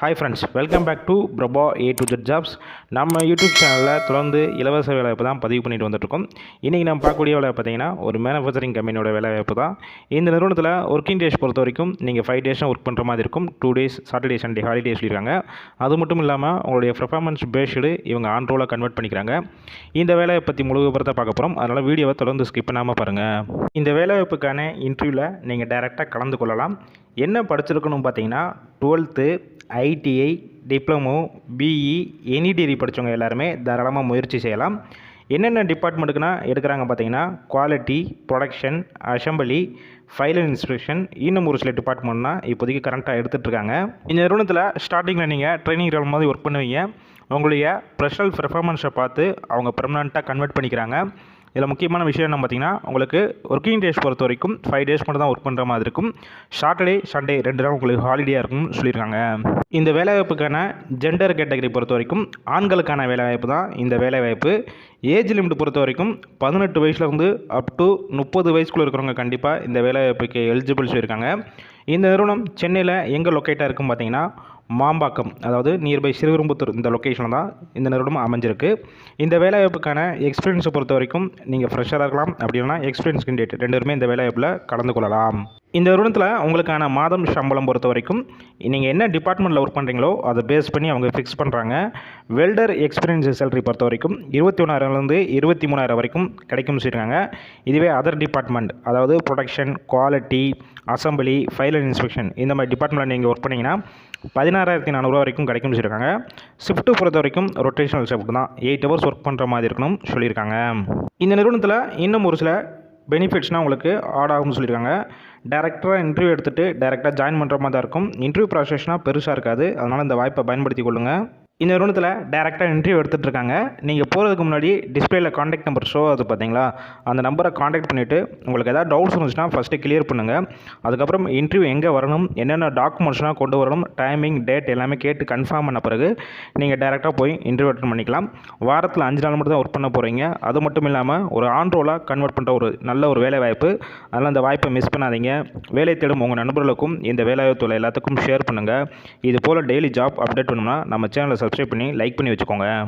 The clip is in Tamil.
Hi friends welcome back to Prabha A to Z jobs நம்ம யூடியூப் சேனலில் தொடர்ந்து இலவச வேலைவாய்ப்பு தான் பதிவு பண்ணிட்டு வந்துட்டுருக்கோம். இன்றைக்கி நம்ம பார்க்கக்கூடிய வேலை பார்த்தீங்கன்னா ஒரு மேனுஃபேக்சரிங் கம்பெனியோட வேலைவாய்ப்பு தான். இந்த நிறுவனத்தில் ஒர்க்கிங் டேஸ் பொறுத்த வரைக்கும் நீங்கள் ஃபைவ் டேஸும் ஒர்க் பண்ணுற மாதிரி இருக்கும். Two days Saturday Sunday holiday சொல்லியிருக்காங்க அது மட்டும் இல்லாமல் உங்களுடைய பெர்ஃபார்மன்ஸ் பேஸ்டு இவங்க ஆன் ரோலாக கன்வெர்ட் பண்ணிக்கிறாங்க. இந்த வேலையை பற்றி முழு விவரத்தை பார்க்க போகிறோம் அதனால் வீடியோவை தொடர்ந்து ஸ்கிப் பண்ணாமல் பாருங்கள் இந்த வேலைவாய்ப்புக்கான இன்டர்வியூவில் நீங்கள் டேரெக்டாக கலந்து கொள்ளலாம். என்ன படிச்சிருக்கணும் பார்த்தீங்கன்னா twelfth ITI diploma BE any degree படித்தவங்க எல்லாருமே தாராளமாக முயற்சி செய்யலாம். என்னென்ன டிபார்ட்மெண்ட்டுக்குனா எடுக்கிறாங்க பார்த்தீங்கன்னா quality production assembly file and inspection இன்னும் ஒரு சில டிபார்ட்மெண்ட்னா இப்போதைக்கு கரண்ட்டாக எடுத்துகிட்ருக்காங்க இந்த நிறுவனத்தில் ஸ்டார்டிங்கில் நீங்கள் ட்ரைனிங் ரேல் மாதிரி ஒர்க் பண்ணுவீங்க. உங்களுடைய ப்ரெஷல் பெர்ஃபார்மன்ஸை பார்த்து அவங்க பெர்மனண்ட்டாக கன்வெர்ட் பண்ணிக்கிறாங்க. இதில் முக்கியமான விஷயம் என்ன பார்த்தீங்கன்னா உங்களுக்கு ஒர்க்கிங் டேஸ் பொறுத்த வரைக்கும் ஃபைவ் டேஸ் மட்டும் தான் ஒர்க் பண்ணுற மாதிரி இருக்கும். சாட்டர்டே சண்டே ரெண்டு நாள் உங்களுக்கு ஹாலிடேயாக இருக்கும்னு சொல்லியிருக்காங்க. இந்த வேலைவாய்ப்புக்கான ஜெண்டர் கேட்டகரி பொறுத்த வரைக்கும் ஆண்களுக்கான வேலைவாய்ப்பு தான் இந்த வேலைவாய்ப்பு. ஏஜ் லிமிட் பொறுத்த வரைக்கும் பதினெட்டு வயசுலேருந்து அப் டு முப்பது வயசுக்குள்ளே இருக்கிறவங்க கண்டிப்பாக இந்த வேலைவாய்ப்புக்கு எலிஜிபிள் சொல்லியிருக்காங்க. இந்த நிறுவனம் சென்னையில் எங்கே லொக்கேட்டாக இருக்கும் பார்த்தீங்கன்னா மாம்பாக்கம் அதாவது நியர்பை சிறுவிரும்புத்தூர் இந்த லொக்கேஷனில் தான் இந்த நிறுவனம் அமைஞ்சிருக்கு. இந்த வேலைவாய்ப்புக்கான எக்ஸ்பீரியன்ஸை பொறுத்த வரைக்கும் நீங்கள் ஃப்ரெஷ்ஷராக இருக்கலாம். அப்படின்னா எக்ஸ்பீரியன்ஸ் கேண்டிடேட் ரெண்டு பேருமே இந்த வேலைவாய்ப்பில் கலந்து கொள்ளலாம். இந்த நிறுவனத்தில் உங்களுக்கான மாதம் சம்பளம் பொறுத்த வரைக்கும் நீங்கள் என்ன டிபார்ட்மெண்ட்டில் ஒர்க் பண்ணுறீங்களோ அதை பேஸ் பண்ணி அவங்க ஃபிக்ஸ் பண்ணுறாங்க வெல்டர் எக்ஸ்பீரியன்ஸ் சேலரி பொறுத்த வரைக்கும் இருபத்தி ஒன்றாயிரம்லேருந்து இருபத்தி மூணாயிரம் வரைக்கும் கிடைக்கும்னு சொல்லியிருக்காங்க இதுவே அதர் டிபார்ட்மெண்ட் அதாவது production quality assembly file and inspection இந்த மாதிரி டிபார்ட்மெண்ட்டில் நீங்கள் ஒர்க் பண்ணிங்கன்னா பதினாறாயிரத்தி நானூறுரூவா வரைக்கும் கிடைக்கும்னு சொல்லியிருக்காங்க ஷிஃப்ட்டு பொறுத்த வரைக்கும் ரொட்டேஷனல் ஷிஃப்ட் தான். எயிட் ஹவர்ஸ் ஒர்க் பண்ணுற மாதிரி இருக்கணும் சொல்லியிருக்காங்க இந்த நிறுவனத்தில் இன்னும் ஒரு சில பெனிஃபிட்ஸ்னால் உங்களுக்கு ஆட் ஆகும்னு சொல்லியிருக்காங்க. டேரெக்டாக இன்டர்வியூ எடுத்துகிட்டு டேரெக்டாக ஜாயின் பண்ணுற மாதிரி தான் இருக்கும். இன்டர்வியூ ப்ராசஸ்னால் பெருசாக இருக்காது. அதனால் இந்த வாய்ப்பை பயன்படுத்தி கொள்ளுங்கள் இந்த நிறுவனத்தில் டேரெக்டாக இன்டர்வியூ எடுத்துகிட்ருக்காங்க நீங்கள் போகிறதுக்கு முன்னாடி டிஸ்பிளேயில் காண்டாக்ட் நம்பர் ஷோ அது பார்த்தீங்களா அந்த நம்பரை காண்டாக்ட் பண்ணிவிட்டு உங்களுக்கு எதாவது டவுட்ஸ் இருந்துச்சுன்னா ஃபஸ்ட்டு கிளியர் பண்ணுங்கள் அதுக்கப்புறம் இன்டர்வியூ எங்கே வரணும் என்னென்ன டாக்குமெண்ட்ஸ்லாம் கொண்டு வரணும் டைமிங் டேட் எல்லாமே கேட்டு கன்ஃபார்ம் பண்ண பிறகு நீங்கள் டேரெக்டாக போய் இன்டர்வியூ அட்டன் பண்ணிக்கலாம். வாரத்தில் அஞ்சு நாள் மட்டும் தான் ஒர்க் பண்ண போகிறீங்க அது மட்டும் இல்லாமல் ஒரு ஆன் ரோலாக கன்வெர்ட் பண்ணுற ஒரு நல்ல ஒரு வேலை வாய்ப்பு. அதனால் அந்த வாய்ப்பை மிஸ் பண்ணாதீங்க. வேலை தேடும் உங்கள் நண்பர்களுக்கும் இந்த வேலைவாய்ப்பு எல்லாத்துக்கும் ஷேர் பண்ணுங்கள் இது போல் டெய்லி ஜாப் அப்டேட் பண்ணணும்னா நம்ம சேனலை சப்ஸ்கிரைப் பண்ணி லைக் பண்ணி வச்சுக்கோங்க.